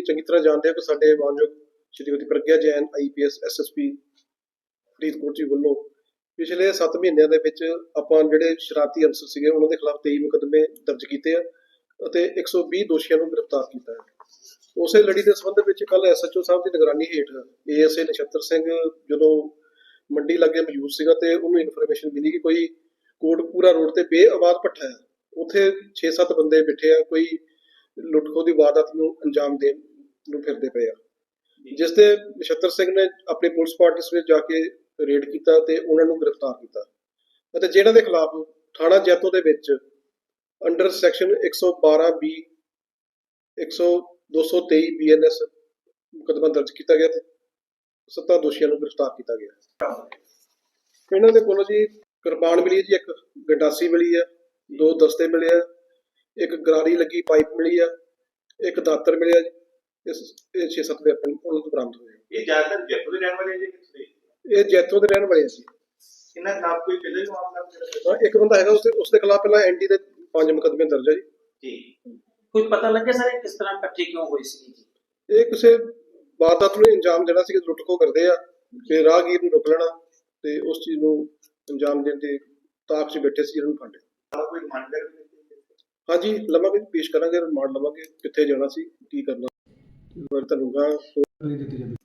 ਤੁਸੀਂ ਚੰਗੀ ਤਰ੍ਹਾਂ ਜਾਣਦੇ ਹੋ ਕਿ ਸਾਡੇ ਮਾਨਯੋਗ ਸ਼੍ਰੀਮਤੀ ਪ੍ਰਗਿਆ ਜੈਨ ਆਈਪੀਐਸ ਐਸਐਸਪੀ ਫਰੀਦਕੋਟ ਜੀ ਵੱਲੋਂ ਪਿਛਲੇ 7 ਮਹੀਨਿਆਂ ਦੇ ਵਿੱਚ ਆਪਾਂ ਜਿਹੜੇ ਸ਼ਰਾਰਤੀ ਅਨਸਰ ਸੀਗੇ, ਉਹਨਾਂ ਦੇ ਖਿਲਾਫ 23 ਮੁਕੱਦਮੇ ਦਰਜ ਕੀਤੇ ਆ ਅਤੇ 120 ਦੋਸ਼ੀਆਂ ਨੂੰ ਗ੍ਰਿਫਤਾਰ ਕੀਤਾ ਹੈ। ਉਸੇ ਲੜੀ ਦੇ ਸੰਬੰਧ ਵਿੱਚ ਕੱਲ ਐਸਐਚਓ ਸਾਹਿਬ ਦੀ ਨਿਗਰਾਨੀ ਹੇਠ ਏਐਸਏ ਨਛੱਤਰ ਸਿੰਘ ਜਦੋਂ ਮੰਡੀ ਲਾਗੇ ਮੌਜੂਦ ਸੀਗਾ ਤੇ ਉਹਨੂੰ ਇਨਫੋਰਮੇਸ਼ਨ ਮਿਲੀ ਕਿ ਕੋਈ ਕੋਟਪੂਰਾ ਰੋਡ ਤੇ ਬੇਆਵਾਜ਼ ਭੱਠਾ ਹੈ। ਉੱਥੇ 6-7 ਬੰਦੇ ਬੈਠੇ ਆ, ਕੋਈ ਲੁੱਟਖੋ ਦੀ ਵਾਰਦਾਤ ਨੂੰ ਅੰਜਾਮ ਦੇਣ ਨੂੰ ਫਿਰਦੇ ਪਏ ਆ। ਜਿਸ ਤੇ ਨਛੱਤਰ ਸਿੰਘ ਨੇ ਆਪਣੀ ਪੁਲਿਸ ਪਾਰਟੀ ਵਿੱਚ ਜਾ ਕੇ ਰੇਡ ਕੀਤਾ ਤੇ ਉਹਨਾਂ ਨੂੰ ਗ੍ਰਿਫਤਾਰ ਕੀਤਾ। ਅਤੇ ਜਿਹਨਾਂ ਦੇ ਖਿਲਾਫ ਥਾਣਾ ਜੈਤੋ ਦੇ ਵਿੱਚ ਅੰਡਰ ਸੈਕਸ਼ਨ 112 ਬੀ 100 223 ਬੀਐਨਐਸ ਮੁਕੱਦਮਾ ਦਰਜ ਕੀਤਾ ਗਿਆ ਤੇ ਸੱਤਾ ਦੋਸ਼ੀਆਂ ਨੂੰ ਗ੍ਰਿਫਤਾਰ ਕੀਤਾ ਗਿਆ। ਇਹਨਾਂ ਦੇ ਕੋਲੋਂ ਜੀ ਕਿਰਪਾਨ ਮਿਲੀ ਹੈ ਜੀ, ਇੱਕ ਗੰਡਾਸੀ ਮਿਲੀ ਆ ਦੋ ਦਸਤੇ ਮਿਲੇ ਆ, ਇੱਕ ਗਰਾਰੀ ਲੱਗੀ, ਪਾਈਪ ਮਿਲੀ ਆ, ਇੱਕ ਦਾਤਰ ਮਿਲਿਆ ਜੀ। ਇਸ ਇਹ 6-7 ਵੈਪਨ ਉਹਨਾਂ ਤੋਂ ਬਰਾਮਦ ਹੋਏ ਇਹ ਜ਼ਿਆਦਾਤਰ ਜੈਪੁਰ ਦੇ ਰਹਿਣ ਵਾਲੇ ਜੀ ਇਹ ਜੈਤੋ ਦੇ ਰਹਿਣ ਵਾਲੇ ਸੀ ਇਹਨਾਂ ਖਿਲਾਫ ਕੋਈ ਪਹਿਲੇ ਵੀ ਮਾਮਲਾ ਹਾਂ, ਇੱਕ ਬੰਦਾ ਹੈਗਾ ਉਸ ਦੇ ਉਸ ਦੇ ਖਿਲਾਫ ਪਹਿਲਾਂ ਐਨਡੀ ਦੇ ਪੰਜ ਮੁਕੱਦਮੇ ਦਰਜ ਹੈ ਜੀ। ਜੀ। ਕੋਈ ਪਤਾ ਲੱਗਿਆ ਸਰ ਇਹ ਕਿਸ ਤਰ੍ਹਾਂ ਇਕੱਠੇ ਕਿਉਂ ਹੋਈ ਸੀ ਜੀ? ਇਹ ਕਿਸੇ ਵਾਰਦਾਤ ਨੂੰ ਅੰਜਾਮ ਦੇਣਾ ਸੀ ਕਿ ਲੁੱਟ ਖੋ ਕਰਦੇ ਆ ਤੇ ਰਾਹਗੀਰ ਨੂੰ ਰੋਕ ਲੈਣਾ ਤੇ ਉਸ ਚੀਜ਼ ਨੂੰ ਅੰਜਾਮ ਦੇਣ ਦੇ ਤਾਕ 'ਚ ਬੈਠੇ ਸੀ ਜਿਹਨਾਂ ਨੂੰ ਫੰਡੇ ਨਾਲ ਕੋਈ ਰਿਮਾਂਡ ਹਾਂਜੀ ਲਵਾਂਗੇ ਪੇਸ਼ ਕਰਾਂਗੇ ਰਿਮਾਂਡ ਲਵਾਂਗੇ ਕਿੱਥੇ ਜਾਣਾ ਸੀ ਕੀ ਕਰਨਾ ਇਸ ਦਿੱਤੀ ਜਾਂਦੀ।